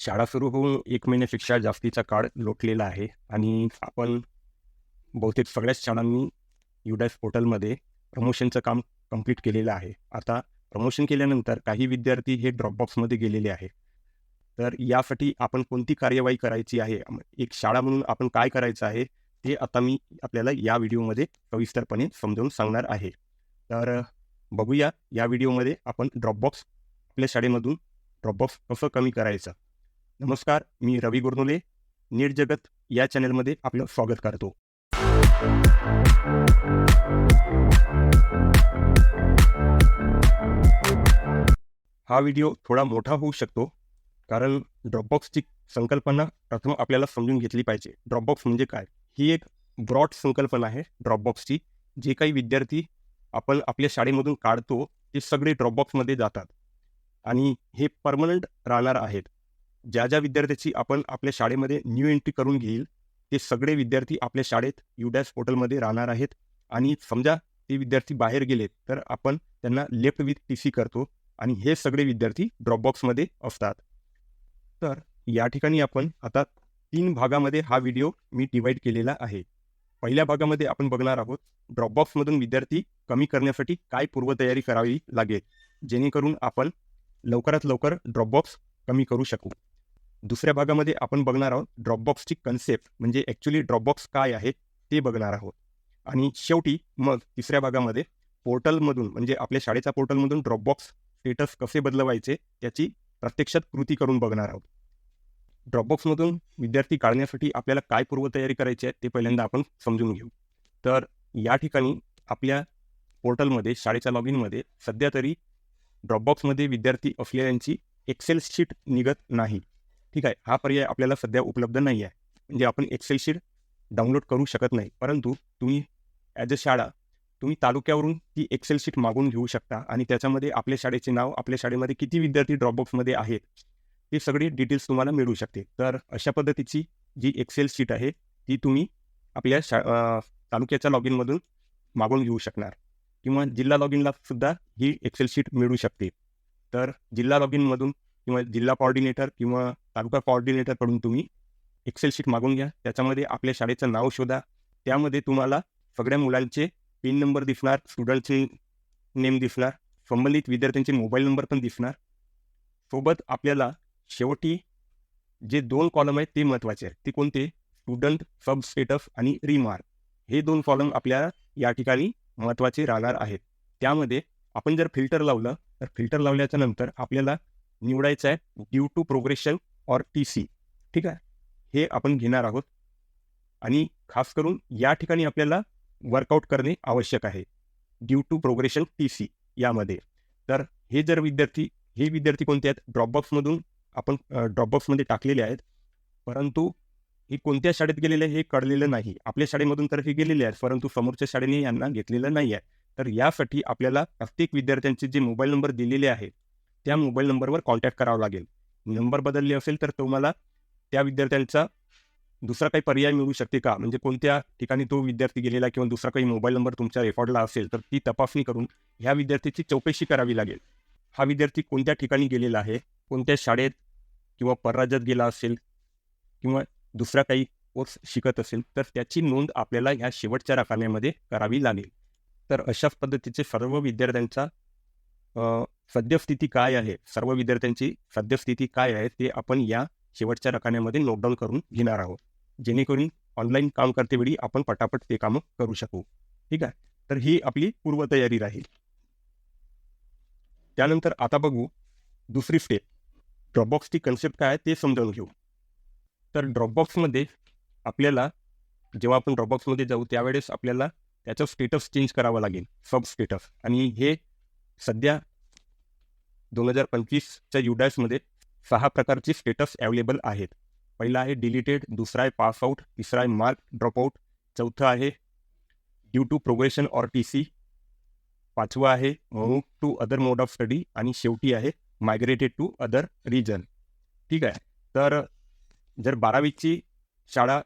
शाळा सुरू होऊन एक महिन्यापेक्षा जास्तीचा काळ लोटलेला आहे आणि आपण बहुतेक सगळ्याच शाळांनी युडॅस पोर्टलमध्ये प्रमोशनचं काम कंप्लीट केलेलं आहे. आता प्रमोशन केल्यानंतर काही विद्यार्थी हे ड्रॉपबॉक्समध्ये गेलेले आहे. तर यासाठी आपण कोणती कार्यवाही करायची आहे? एक शाळा म्हणून आपण काय करायचं आहे? ते आता मी आपल्याला या व्हिडिओमध्ये सविस्तरपणे समजावून सांगणार आहे. तर बघूया या व्हिडिओमध्ये आपण ड्रॉपबॉक्स आपल्या शाळेमधून ड्रॉपबॉक्स कसं कमी करायचं? नमस्कार मी रवी गुरनुले नीट जगत या चॅनलमध्ये आपलं स्वागत करतो. हा व्हिडिओ थोडा मोठा होऊ शकतो कारण ड्रॉपबॉक्सची संकल्पना प्रथम आपल्याला समजून घेतली पाहिजे. ड्रॉपबॉक्स म्हणजे काय? ही एक ब्रॉड संकल्पना आहे ड्रॉपबॉक्सची जे काही विद्यार्थी आपण आपल्या शाळेमधून काढतो ते सगळे ड्रॉपबॉक्समध्ये जातात. आणि हे परमनंट राहणार आहेत. ज्या ज्या विद्यार्थ्याची आपण आपल्या शाळेमध्ये न्यू एंट्री करून घेईल ते सगळे विद्यार्थी आपल्या शाळेत युडॅस पोर्टलमध्ये राहणार आहेत. आणि समजा ते विद्यार्थी बाहेर गेलेत तर आपण त्यांना लेफ्ट विथ टी सी करतो आणि हे सगळे विद्यार्थी ड्रॉपबॉक्समध्ये असतात. तर या ठिकाणी आपण आता तीन भागामध्ये हा व्हिडिओ मी डिवाईड केलेला आहे. पहिल्या भागामध्ये आपण बघणार आहोत ड्रॉपबॉक्समधून विद्यार्थी कमी करण्यासाठी काय पूर्वतयारी करावी लागेल जेणेकरून आपण लवकरात लवकर ड्रॉपबॉक्स कमी करू शकू. दुसऱ्या भागामध्ये आपण बघणार आहोत ड्रॉपबॉक्सची कन्सेप्ट म्हणजे ॲक्च्युली ड्रॉपबॉक्स काय आहे ते बघणार आहोत. आणि शेवटी मग तिसऱ्या भागामध्ये पोर्टलमधून म्हणजे आपल्या शाळेच्या पोर्टलमधून ड्रॉपबॉक्स स्टेटस कसे बदलवायचे त्याची प्रत्यक्षात कृती करून बघणार आहोत. ड्रॉपबॉक्समधून विद्यार्थी काढण्यासाठी आपल्याला काय पूर्वतयारी करायची आहे ते पहिल्यांदा आपण समजून घेऊ. तर या ठिकाणी आपल्या पोर्टलमध्ये शाळेच्या लॉग इनमध्ये सध्या तरी ड्रॉपबॉक्समध्ये विद्यार्थी असलेल्यांची एक्सेल शीट निघत नाही. ठीक आहे हा पर्याय आपल्याला सध्या उपलब्ध नाही आहे म्हणजे आपण एक्सेल शीट डाउनलोड करू शकत नाही. परंतु तुम्ही ॲज अ शाळा तुम्ही तालुक्यावरून ती एक्सेल शीट मागून घेऊ शकता आणि त्याच्यामध्ये आपल्या शाळेचे नाव आपल्या शाळेमध्ये किती विद्यार्थी ड्रॉपबॉक्समध्ये आहेत हे सगळे डिटेल्स तुम्हाला मिळू शकते तर अशा पद्धतीची जी एक्सेल शीट आहे ती तुम्ही आपल्या शा तालुक्याच्या लॉग इनमधून मागून घेऊ शकणार. किंवा जिल्हा लॉग इनला सुद्धा ही एक्सेल शीट मिळू शकते. तर जिल्हा लॉग इनमधून किंवा जिल्हा कॉर्डिनेटर किंवा तालुका कॉर्डिनेटरकडून तुम्ही एक्सेल शीट मागून घ्या. त्याच्यामध्ये आपल्या शाळेचं नाव शोधा. त्यामध्ये तुम्हाला सगळ्या मुलांचे पिन नंबर दिसणार स्टुडंटचे नेम दिसणार संबंधित विद्यार्थ्यांचे मोबाईल नंबर पण दिसणार. सोबत आपल्याला शेवटी जे दोन कॉलम आहेत ते महत्त्वाचे आहेत. ते कोणते? स्टुडंट सब स्टेटस आणि रिमार्क हे दोन कॉलम आपल्या या ठिकाणी महत्त्वाचे राहणार आहेत. त्यामध्ये आपण जर फिल्टर लावलं तर फिल्टर लावल्याच्या नंतर आपल्याला निवडायचं आहे due to progression or T C ठीक आहे? हे आपण घेणार आहोत. आणि खास करून या ठिकाणी आपल्याला वर्कआउट करणे आवश्यक आहे. Due to progression T C यामध्ये. तर हे जर विद्यार्थी हे विद्यार्थी कोणते आहेत? ड्रॉपबॉक्समधून आपण ड्रॉपबॉक्समध्ये टाकलेले आहेत. परंतु हे कोणत्या शाळेत गेलेले हे कळलेलं नाही. आपल्या शाळेमधून तर हे गेलेले आहेत परंतु समोरच्या शाळेने यांना घेतलेलं नाही आहे. तर यासाठी आपल्याला प्रत्येक विद्यार्थ्यांचे जे मोबाईल नंबर दिलेले आहेत त्या मोबाईल नंबरवर कॉन्टॅक्ट करावा लागेल. नंबर बदलले असेल तर तुम्हाला त्या विद्यार्थ्यांचा दुसरा काही पर्याय मिळू शकते का? म्हणजे कोणत्या ठिकाणी तो विद्यार्थी गेलेला किंवा दुसरा काही मोबाईल नंबर तुमच्या रेकॉर्डला असेल तर ती तपासणी करून ह्या विद्यार्थ्याची चौकशी करावी लागेल. हा विद्यार्थी कोणत्या ठिकाणी गेलेला आहे? कोणत्या शाळेत किंवा परराज्यात गेला असेल किंवा दुसरा काही कोर्स शिकत असेल तर त्याची नोंद आपल्याला ह्या शेवटच्या राखाण्यामध्ये करावी लागेल. तर अशाच पद्धतीचे सर्व विद्यार्थ्यांचा सद्यस्थिती काय आहे? सर्व विद्यार्थ्यांची सद्यस्थिती काय आहे? ते आपण या शेवटच्या रकान्यामध्ये नोटडाऊन करून घेणार आहोत. जेणेकरून ऑनलाईन काम करतेवेळी आपण पटापट ते कामं करू शकू. ठीक आहे? तर ही आपली पूर्वतयारी राहील. त्यानंतर आता बघू दुसरी स्टेप ड्रॉपबॉक्सची कन्सेप्ट काय आहे ते समजावून घेऊ. तर ड्रॉपबॉक्समध्ये आपल्याला जेव्हा आपण ड्रॉपबॉक्समध्ये जाऊ त्यावेळेस आपल्याला त्याचं स्टेटस चेंज करावं लागेल. सब स्टेटस आणि हे सध्या दोन हजार पंचवीसच्या युडॅसमध्ये सहा प्रकारचे स्टेटस अवेलेबल आहेत. पहिला आहे डिलिटेड दुसरा आहे पास आऊट तिसरा आहे मार्क ड्रॉपआउट चौथं आहे due to progression or T C पाचवं आहे move to other mode of study आणि शेवटी आहे मायग्रेटेड टू अदर रिजन ठीक आहे? तर जर बारावीची शाळा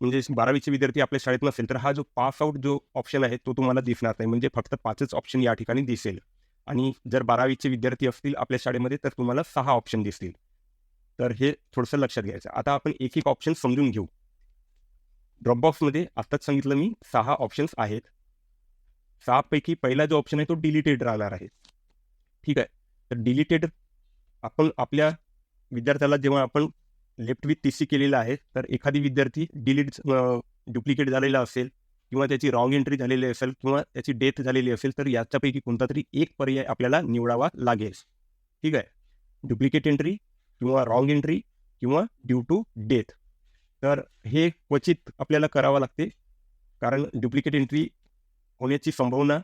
म्हणजे बारावीचे विद्यार्थी आपल्या शाळेत नसेल तर हा जो पास आउट जो ऑप्शन आहे तो तुम्हाला दिसणार नाही. म्हणजे फक्त पाचच ऑप्शन या ठिकाणी दिसेल. आणि जर बारावीचे विद्यार्थी असतील आपल्या शाळेमध्ये तर तुम्हाला सहा ऑप्शन दिसतील. तर हे थोडंसं लक्षात घ्यायचं. आता आपण एक एक ऑप्शन समजून घेऊ. ड्रॉपबॉक्समध्ये आत्ताच सांगितलं मी सहा ऑप्शन्स आहेत. सहापैकी पहिला जो ऑप्शन आहे तो डिलिटेड राहणार आहे. ठीक आहे? तर डिलिटेड आपण आपल्या विद्यार्थ्याला जेव्हा आपण लेफ्ट विथ टी सी केलेला आहे तर एखादी विद्यार्थी डिलीट डुप्लिकेट झालेला असेल किंवा त्याची रॉंग एंट्री झालेली असेल किंवा त्याची डेथ झालेली असेल तर याच्यापैकी कोणता तरी एक पर्याय आपल्याला निवडावा लागेल. ठीक आहे? डुप्लिकेट एंट्री किंवा रॉंग एंट्री किंवा ड्यू टू डेथ तर हे क्वचित आपल्याला करावं लागते. कारण डुप्लिकेट एंट्री होण्याची संभावना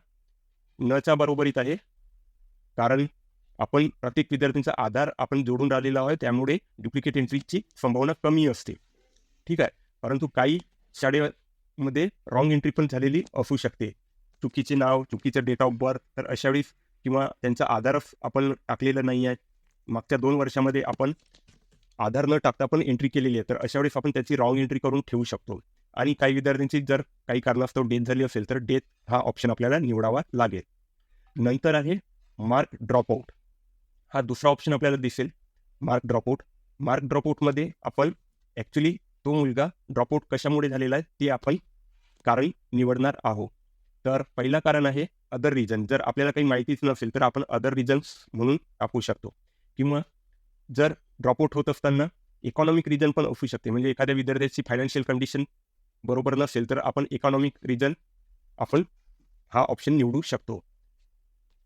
नच्या बरोबरीत आहे. कारण आपण प्रत्येक विद्यार्थ्यांचा आधार आपण जोडून राहिलेला आहे त्यामुळे डुप्लिकेट एंट्रीची संभावना कमी असते. ठीक आहे? परंतु काही शाळे मध्ये रॉंग एंट्री पण झालेली असू शकते. चुकीचे नाव चुकीचं डेट ऑफ बर्थ तर अशा वेळेस किंवा त्यांचा आधारच आपण टाकलेला नाही आहे. मागच्या दोन वर्षामध्ये आपण आधार न टाकता पण एंट्री केलेली आहे. तर अशा वेळेस आपण त्याची रॉंग एंट्री करून ठेवू शकतो. आणि काही विद्यार्थ्यांची जर काही कारणास्तव डेथ झाली असेल तर डेथ हा ऑप्शन आपल्याला निवडावा लागेल. नंतर आहे मार्क ड्रॉपआउट हा दुसरा ऑप्शन आपल्याला दिसेल. मार्क ड्रॉपआउट मार्क ड्रॉपआउटमध्ये आपण ॲक्च्युली तो मुलगा ड्रॉपआउट कशामुळे झालेला आहे ते आपण कारण निवडणार आहोत. तर पहिला कारण आहे अदर रिजन जर आपल्याला काही माहितीच नसेल तर आपण अदर रिजन्स म्हणून टाकू शकतो. किंवा जर ड्रॉपआउट होत असताना इकॉनॉमिक रिजन पण असू शकते. म्हणजे एखाद्या विद्यार्थ्याची फायनान्शियल कंडिशन बरोबर नसेल तर आपण इकॉनॉमिक रिजन आपण हा ऑप्शन निवडू शकतो.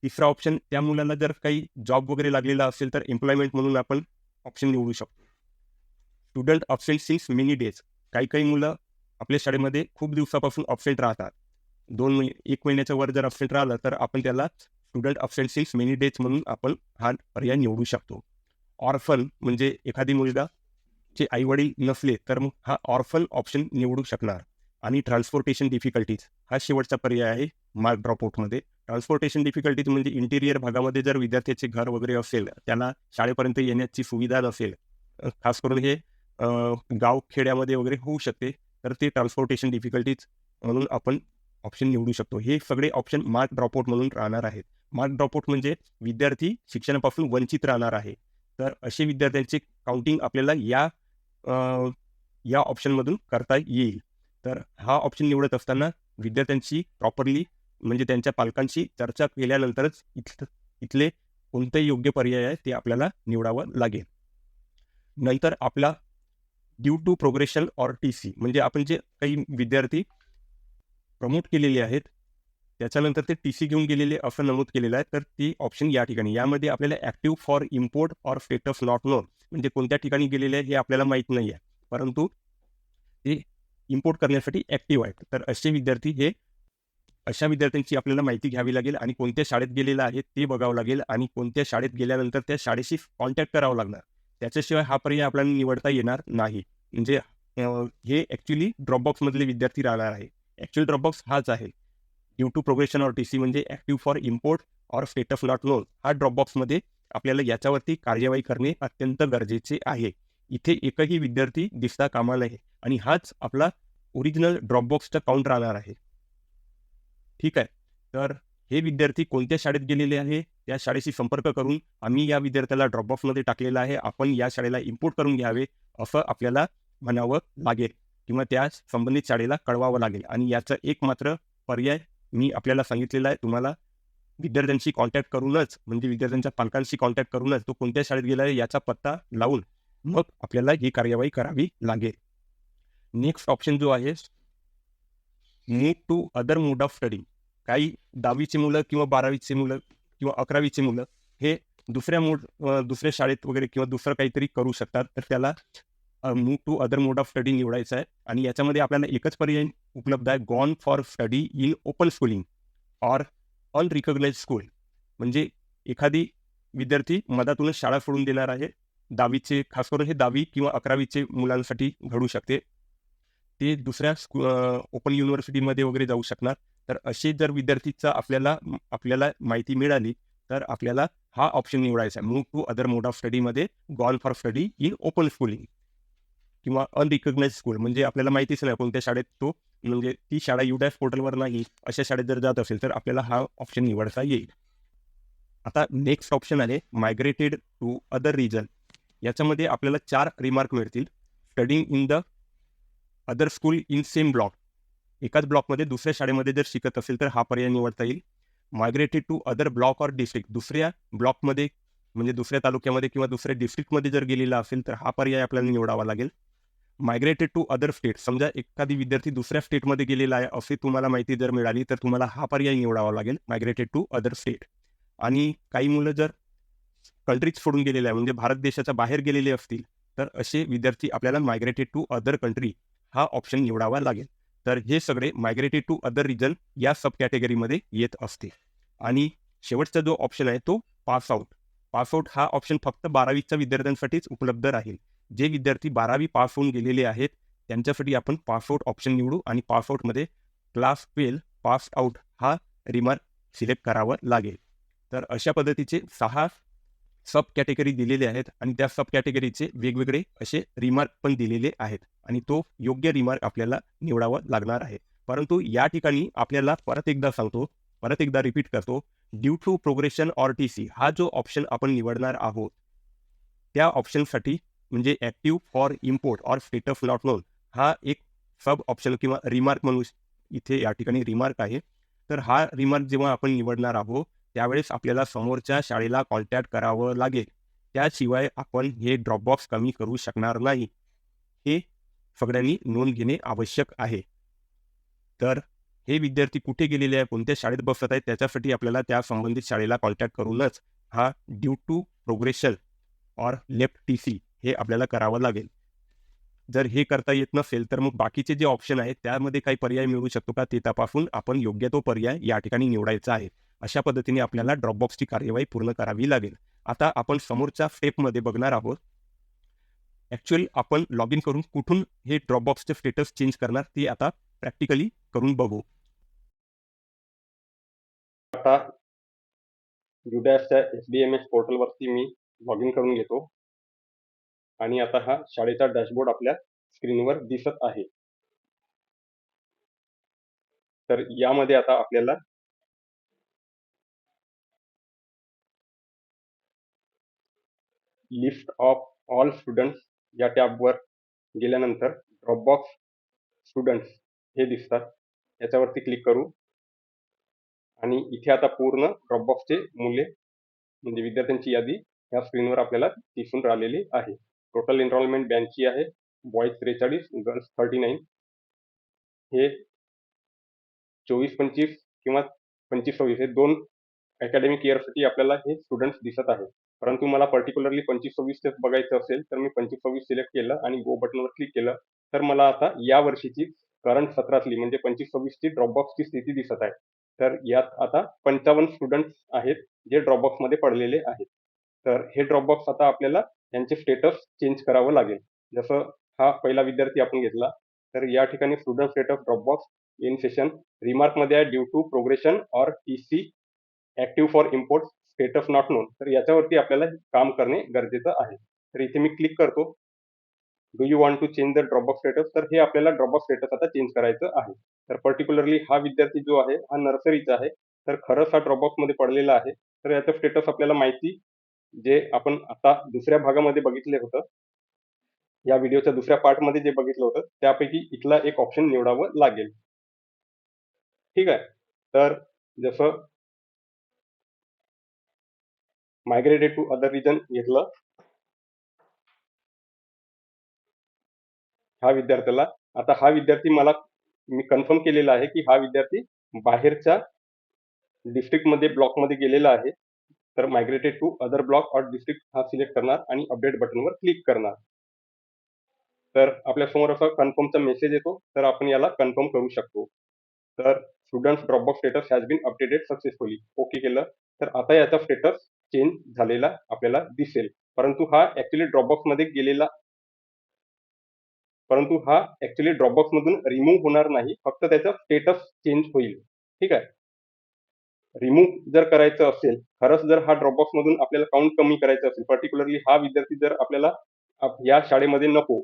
तिसरा ऑप्शन त्या मुलांना जर काही जॉब वगैरे लागलेला असेल तर एम्प्लॉयमेंट म्हणून आपण ऑप्शन निवडू शकतो. Student option since many days काही काही मुलं आपल्या शाळेमध्ये खूप दिवसापासून ऑप्शंट राहतात. दोन महिने एक महिन्याच्या वर जर ऑप्शंट राहिलं तर आपण त्याला student option since many days म्हणून आपण हा पर्याय निवडू शकतो. ऑर्फन म्हणजे एखादी मुलगा चे आईवडील नसले तर मग हा ऑर्फन ऑप्शन निवडू शकणार. आणि ट्रान्सपोर्टेशन डिफिकल्टीज हा शेवटचा पर्याय आहे मार्क ड्रॉपआउटमध्ये ट्रान्सपोर्टेशन डिफिकल्टीज म्हणजे इंटिरियर भागामध्ये जर विद्यार्थ्याचे घर वगैरे असेल त्याला शाळेपर्यंत येण्याची सुविधा नसेल खास करून हे गाव खेड्यामध्ये वगैरे होऊ शकते. तर ते ट्रान्सपोर्टेशन डिफिकल्टीज म्हणून आपण ऑप्शन निवडू शकतो. हे सगळे ऑप्शन मार्क ड्रॉपआउट म्हणून राहणार आहेत. मार्क ड्रॉपआउट म्हणजे विद्यार्थी शिक्षणापासून वंचित राहणार आहे. तर असे विद्यार्थ्यांचे काउंटिंग आपल्याला या या ऑप्शनमधून करता येईल. तर हा ऑप्शन निवडत असताना विद्यार्थ्यांशी प्रॉपरली म्हणजे त्यांच्या पालकांशी चर्चा केल्यानंतरच इथ इथले कोणते योग्य पर्याय आहे ते आपल्याला निवडावं लागेल. नंतर आपला due to progression or T C म्हणजे आपण जे काही विद्यार्थी प्रमोट केलेले आहेत त्याच्यानंतर ते टी सी घेऊन गेलेले असं नमूद केलेलं आहे तर ती ऑप्शन या ठिकाणी. यामध्ये आपल्याला active for import or status not known म्हणजे कोणत्या ठिकाणी गेलेले आहे हे आपल्याला माहीत नाही आहे. परंतु ते इम्पोर्ट करण्यासाठी ॲक्टिव्ह आहेत. तर असे विद्यार्थी हे अशा विद्यार्थ्यांची आपल्याला माहिती घ्यावी लागेल आणि कोणत्या शाळेत गेलेलं आहे ते बघावं लागेल आणि कोणत्या शाळेत गेल्यानंतर त्या शाळेशी कॉन्टॅक्ट करावं लागणार. त्याच्याशिवाय हा पर्याय आपल्याला निवडता येणार नाही. म्हणजे हे ॲक्च्युली ड्रॉपबॉक्समधले विद्यार्थी राहणार आहे. ॲक्च्युअल ड्रॉपबॉक्स हाच आहे. Due to progression or T C म्हणजे active for import or status not known हा ड्रॉपबॉक्समध्ये आपल्याला याच्यावरती कार्यवाही करणे अत्यंत गरजेचे आहे. इथे एकही विद्यार्थी दिसता कामा नये. आणि हाच आपला ओरिजिनल ड्रॉपबॉक्सचा काउंट राहणार आहे. ठीक आहे. तर हे विद्यार्थी कोणत्या शाळेत गेलेले आहे? त्या शाळेशी संपर्क करून आम्ही या विद्यार्थ्याला ड्रॉपबॉक्समध्ये टाकलेला आहे. आपण या शाळेला इम्पोर्ट करून घ्यावे असं आपल्याला म्हणावं लागेल किंवा त्या संबंधित शाळेला कळवावं लागेल. आणि याचा एक मात्र पर्याय मी आपल्याला सांगितलेला आहे. तुम्हाला विद्यार्थ्यांशी कॉन्टॅक्ट करूनच म्हणजे विद्यार्थ्यांच्या पालकांशी कॉन्टॅक्ट करूनच तो कोणत्या शाळेत गेला आहे याचा पत्ता लावून मग आपल्याला ही कार्यवाही करावी लागेल. नेक्स्ट ऑप्शन जो आहे move to other mode of study काही दहावीची मुलं किंवा बारावीची मुलं किंवा अकरावीची मुलं हे दुसऱ्या मोड दुसऱ्या शाळेत वगैरे किंवा दुसरं काहीतरी करू शकतात. तर त्याला move to other mode of study निवडायचं आहे. आणि याच्यामध्ये आपल्याला एकच पर्याय उपलब्ध आहे. Gone for study in open schooling or unrecognise school. म्हणजे एखादी विद्यार्थी मधातूनच शाळा सोडून देणार आहे. दहावीचे खास करून हे दहावी किंवा अकरावीचे मुलांसाठी घडू शकते. ते दुसऱ्या स्कू ओपन युनिव्हर्सिटीमध्ये वगैरे जाऊ शकणार. तर असे जर विद्यार्थीचा आपल्याला आपल्याला माहिती मिळाली तर आपल्याला हा ऑप्शन निवडायचा आहे. Move to other mode of स्टडीमध्ये gone for study in open schooling किंवा अनरिकग्नाइज स्कूल म्हणजे आपल्याला माहितीच नाही कोणत्या शाळेत तो म्हणजे ती शाळा युडॅफ पोर्टलवर नाही अशा शाळेत जर जात असेल तर आपल्याला हा ऑप्शन निवडता येईल. आता नेक्स्ट ऑप्शन आहे मायग्रेटेड टू अदर रिजन याच्यामध्ये आपल्याला चार रिमार्क मिळतील. Studying in the other school in same block एकाच ब्लॉकमध्ये दुसऱ्या शाळेमध्ये जर शिकत असेल तर हा पर्याय निवडता येईल. Migrated to other block or district दुसऱ्या ब्लॉकमध्ये म्हणजे दुसऱ्या तालुक्यामध्ये किंवा दुसऱ्या डिस्ट्रिक्टमध्ये जर गेलेला असेल तर हा पर्याय आपल्याला निवडावा लागेल. मायग्रेटेड टू अदर स्टेट समजा एखादी विद्यार्थी दुसऱ्या स्टेटमध्ये गेलेला आहे असे तुम्हाला माहिती जर मिळाली तर तुम्हाला हा पर्याय निवडावा लागेल मायग्रेटेड टू अदर स्टेट आणि काही मुलं जर कंट्रीज सोडून गेलेले आहे म्हणजे भारत देशाच्या बाहेर गेलेले असतील तर असे विद्यार्थी आपल्याला मायग्रेटेड टू अदर कंट्री हा ऑप्शन निवडावा लागेल. तर हे सगळे मायग्रेटेड टू अदर रिजन या सब कॅटेगरीमध्ये येत असते आणि शेवटचा जो ऑप्शन आहे तो पास आउट पास आउट हा ऑप्शन फक्त बारावीच्या विद्यार्थ्यांसाठीच उपलब्ध राहील. जे विद्यार्थी बारावी पास होऊन गेलेले आहेत त्यांच्यासाठी आपण पास ऑप्शन निवडू आणि पासआउटमध्ये क्लास ट्वेल्व पास आउट हा रिमार्क सिलेक्ट करावं लागेल. तर अशा पद्धतीचे सहा सब कॅटेगरी दिलेले आहेत आणि त्या सब कॅटेगरीचे वेगवेगळे असे रिमार्क पण दिलेले आहेत. आणि तो योग्य रिमार्क आपल्याला निवडावा लागणार आहे. परंतु या ठिकाणी आपल्याला परत एकदा सांगतो परत एकदा रिपीट करतो due to progression or T C हा जो ऑप्शन आपण निवडणार आहोत त्या ऑप्शनसाठी म्हणजे active for import or status not known हा एक सब ऑप्शन किंवा रिमार्क म्हणून इथे या ठिकाणी रिमार्क आहे. तर हा रिमार्क जेव्हा आपण निवडणार आहोत त्यावेळेस आपल्याला समोरच्या शाळेला कॉन्टॅक्ट करावं लागेल. त्याशिवाय आपण हे ड्रॉपबॉक्स कमी करू शकणार नाही. हे सगळ्यांनी नोंद घेणे आवश्यक आहे. तर हे विद्यार्थी कुठे गेलेले आहे कोणत्या शाळेत बसत आहेत? त्याच्यासाठी आपल्याला त्या संबंधित शाळेला कॉन्टॅक्ट करूनच हा due to progression or left T C हे आपल्याला करावं लागेल. जर हे करता येत नसेल तर मग बाकीचे जे ऑप्शन आहेत त्यामध्ये काही पर्याय मिळू शकतो का? ते तपासून आपण योग्य तो पर्याय या ठिकाणी निवडायचा आहे. अशा पद्धतीने आपल्याला ड्रॉपबॉक्सची कार्यवाही पूर्ण करावी लागेल. आता आपण समोरच्या स्टेपमध्ये बघणार आहोत. ॲक्च्युअल आपण लॉग इन करून कुठून हे ड्रॉपबॉक्सचे स्टेटस चेंज करणार ते आता प्रॅक्टिकली करून बघू. आता जुडॅसच्या एस बी एम एस पोर्टलवरती मी लॉग इन करून घेतो. आणि आता हा शाळेचा डॅशबोर्ड आपल्या स्क्रीनवर दिसत आहे. तर यामध्ये आता आपल्याला लिस्ट ऑफ ऑल स्टुडंट्स या टॅबवर गेल्यानंतर ड्रॉपबॉक्स स्टुडंट्स हे दिसतात. याच्यावरती क्लिक करू. आणि इथे आता पूर्ण ड्रॉपबॉक्सचे मूल्य म्हणजे विद्यार्थ्यांची यादी या स्क्रीनवर आपल्याला दिसून राहिलेली आहे. टोटल एनरोलमेंट ब्याऐंशी आहे. बॉईज त्रेचाळीस गर्ल्स थर्टी नाईन हे चोवीस पंचवीस किंवा पंचवीस सव्वीस हे दोन अकॅडमिक इयरसाठी आपल्याला हे स्टुडंट्स दिसत आहे परंतु मला पर्टिक्युलरली पंचवीस सव्वीस बघायचं असेल तर मी पंचवीस सव्वीस सिलेक्ट केलं आणि गो बटनवर क्लिक केलं तर मला आता या वर्षीची करंट सत्रातली म्हणजे पंचवीस सव्वीसची ड्रॉपबॉक्सची स्थिती दिसत आहे. तर यात आता पंचावन्न स्टुडंट्स आहेत जे ड्रॉपबॉक्समध्ये पडलेले आहेत. तर हे ड्रॉपबॉक्स आता आपल्याला त्यांचे स्टेटस चेंज करावं लागेल. जसं हा पहिला विद्यार्थी आपण घेतला तर या ठिकाणी student status Dropbox in session रिमार्कमध्ये आहे due to progression or T C active for import status not known तर याच्यावरती आपल्याला काम करणे गरजेचं आहे. तर इथे मी क्लिक करतो. Do you want to change the Dropbox status तर हे आपल्याला ड्रॉपबॉक्स स्टेटस आता चेंज करायचं आहे. तर पर्टिक्युलरली हा विद्यार्थी जो आहे हा नर्सरीचा आहे तर खरंच हा ड्रॉपबॉक्समध्ये पडलेला आहे. तर याचं स्टेटस आपल्याला माहिती जे आपण आता दुसऱ्या भागामध्ये बघितले होतं या व्हिडिओच्या दुसऱ्या पार्टमध्ये जे बघितलं होतं त्यापैकी इथला एक ऑप्शन निवडावं लागेल. ठीक आहे? तर जसं मायग्रेटेड टू अदर रिजन घेतलं. हा विद्यार्थ्याला. आता हा विद्यार्थी मला मी कन्फर्म केलेला आहे की हा विद्यार्थी बाहेरच्या डिस्ट्रिक्टमध्ये ब्लॉकमध्ये गेलेला आहे. तर migrated to other block or district हा सिलेक्ट करणार आणि अपडेट बटनवर क्लिक करणार. तर आपल्यासमोर असा कन्फर्मचा मेसेज येतो. तर आपण याला कन्फर्म करू शकतो. तर students Dropbox status has been updated successfully okay केलं. तर आता याचा स्टेटस चेंज झालेला आपल्याला दिसेल. परंतु हा ऍक्च्युली ड्रॉपबॉक्समध्ये गेलेला परंतु हा ऍक्च्युली ड्रॉपबॉक्स मधून रिमूव्ह होणार नाही. फक्त त्याचा स्टेटस चेंज होईल. ठीक आहे? रिमूव्ह जर करायचं असेल खरंच जर हा ड्रॉपबॉक्स मधून आपल्याला काउंट कमी करायचं असेल पर्टिक्युलरली हा विद्यार्थी जर आपल्याला या शाळेमध्ये नको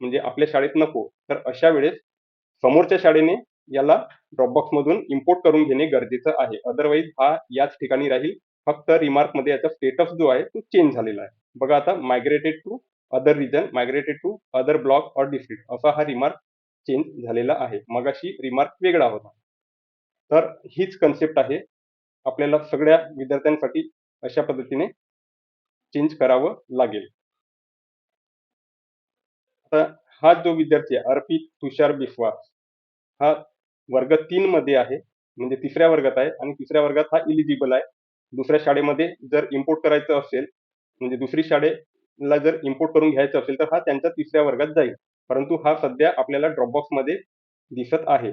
म्हणजे आपल्या शाळेत नको तर अशा वेळेस समोरच्या शाळेने याला ड्रॉपबॉक्स मधून इम्पोर्ट करून घेणे गरजेचं आहे. अदरवाईज हा याच ठिकाणी राहील. फक्त रिमार्कमध्ये याचा स्टेटस जो आहे तो चेंज झालेला आहे. बघा आता migrated to other region migrated to other block or district असा हा रिमार्क चेंज झालेला आहे. मगाशी रिमार्क वेगळा होता. तर हीच कन्सेप्ट आहे. आपल्याला सगळ्या विद्यार्थ्यांसाठी अशा पद्धतीने चेंज करावं लागेल. आता हा जो विद्यार्थी आहे अर्पित तुषार बिस्वास हा वर्ग तीन मध्ये आहे. म्हणजे तिसऱ्या वर्गात आहे आणि तिसऱ्या वर्गात हा इलिजिबल आहे. दुसऱ्या शाळेमध्ये जर इम्पोर्ट करायचं असेल म्हणजे दुसरी शाळेला जर इम्पोर्ट करून घ्यायचं असेल तर हा त्यांच्या तिसऱ्या वर्गात जाईल. परंतु हा सध्या आपल्याला ड्रॉपबॉक्समध्ये दिसत आहे.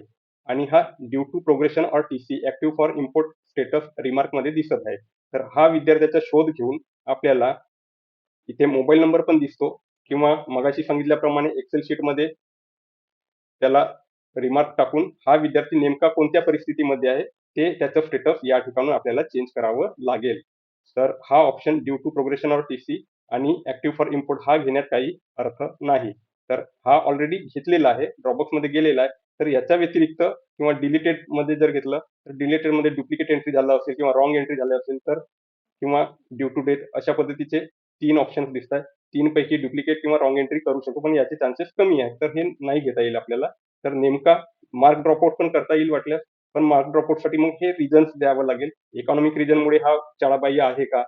आणि हा due to progression or T C active for import status रिमार्कमध्ये दिसत आहे. तर हा विद्यार्थ्याचा शोध घेऊन आपल्याला इथे मोबाईल नंबर पण दिसतो. किंवा मगाशी सांगितल्याप्रमाणे एक्सेल शीटमध्ये त्याला रिमार्क टाकून हा विद्यार्थी नेमका कोणत्या परिस्थितीमध्ये आहे ते त्याचं स्टेटस या ठिकाणून आपल्याला चेंज करावं लागेल. तर हा option due to progression or T C आणि ऍक्टिव्ह फॉर इम्पोर्ट हा घेण्यात काही अर्थ नाही. तर हा ऑलरेडी घेतलेला आहे ड्रॉबॉक्समध्ये गेलेला आहे. तर याच्या व्यतिरिक्त किंवा डिलिटेडमध्ये जर घेतलं तर डिलिटेडमध्ये डुप्लिकेट एंट्री झालं असेल किंवा रॉंग एंट्री झाली असेल तर किंवा ड्यू टू डेथ अशा पद्धतीचे तीन ऑप्शन्स दिसत आहेत तीन पैकी डुप्लिकेट किंवा रॉंग एंट्री करू शकतो पण याचे चान्सेस कमी आहेत तर हे नाही घेता येईल आपल्याला. तर नेमका मार्क ड्रॉपआउट पण करता येईल वाटल्यास पण मार्क ड्रॉपआउटसाठी मग हे रिझन्स द्यावं लागेल. इकॉनॉमिक रिझनमुळे हा शाळाबाह्य आहे का?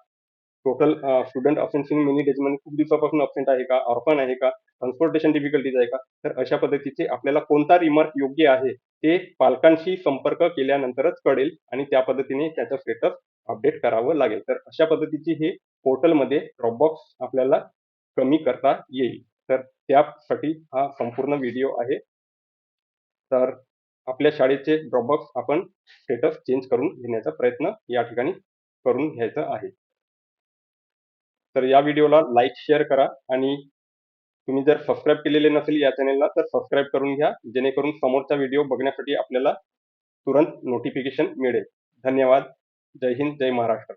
Total student absenting many days खूप दिवसापासून अब्सेंट आहे का? ऑर्फन आहे का? ट्रान्सपोर्टेशन डिफिकल्टीज आहे का? तर अशा पद्धतीचे आपल्याला कोणता रिमार्क योग्य आहे ते पालकांशी संपर्क केल्यानंतरच कळेल आणि त्या पद्धतीने त्याचं स्टेटस अपडेट करावं लागेल. तर अशा पद्धतीची हे पोर्टलमध्ये ड्रॉपबॉक्स आपल्याला कमी करता येईल. तर त्यासाठी हा संपूर्ण व्हिडिओ आहे. तर आपल्या शाळेचे ड्रॉपबॉक्स आपण स्टेटस चेंज करून घेण्याचा प्रयत्न या ठिकाणी करून घ्यायचा आहे. तर या व्हिडिओला लाईक शेअर करा आणि तुम्ही जर सबस्क्राईब केलेले नसेल या चॅनेलला तर सबस्क्राईब करून घ्या जेणेकरून समोरचा व्हिडिओ बघण्यासाठी आपल्याला तुरंत नोटिफिकेशन मिळेल. धन्यवाद. जय हिंद जय महाराष्ट्र.